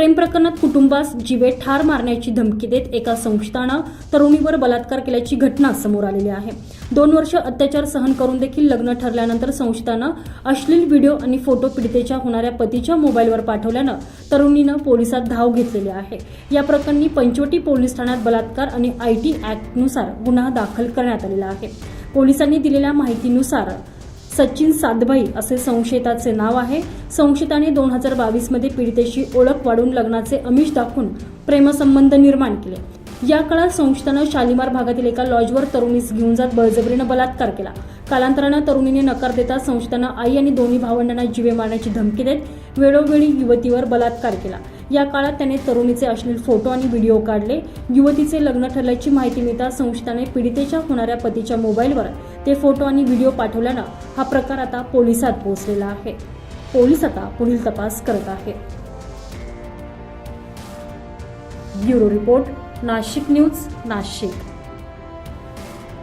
प्रेम प्रकरणात कुटुंबास जीवे ठार मारण्याची धमकी देत एका संस्थानं तरुणीवर बलात्कार केल्याची घटना समोर आलेली आहे. दोन वर्ष अत्याचार सहन करून देखील लग्न ठरल्यानंतर संस्थानं अश्लील व्हिडिओ आणि फोटो पीडितेच्या होणाऱ्या पतीच्या मोबाईलवर पाठवल्यानं तरुणीनं पोलिसात धाव घेतलेली आहे. या प्रकरणी पंचवटी पोलीस ठाण्यात बलात्कार आणि आय टी ॲक्टनुसार गुन्हा दाखल करण्यात आलेला आहे. पोलिसांनी दिलेल्या माहितीनुसार सचिन सातभाई असे संशयिताचे नाव आहे. संशयिताने दोन हजार बावीसमध्ये पीडितेशी ओळख वाढून लग्नाचे अमिष दाखवून प्रेमसंबंध निर्माण केले. या काळात संशयितानं शालिमार भागातील एका लॉजवर तरुणीस घेऊन जात बळजबरीनं बलात्कार केला. कालांतरानं तरुणीने नकार देता संशयितानं आई आणि दोन्ही भावंडांना जीवे मारण्याची धमकी देत वेळोवेळी युवतीवर बलात्कार केला. या काळात त्याने तरुणीचे अश्लील फोटो आणि व्हिडिओ काढले. युवतीचे लग्न ठरल्याची माहिती मिळता संशयिताने पीडितेच्या होणाऱ्या पतीच्या मोबाईलवर ते फोटो आणि व्हिडिओ पाठवल्यानं हा प्रकार आता पोलिसात पोहोचलेला आहे. पोलीस आता पुढील तपास करत आहे. Bureau report Nashik news Nashik.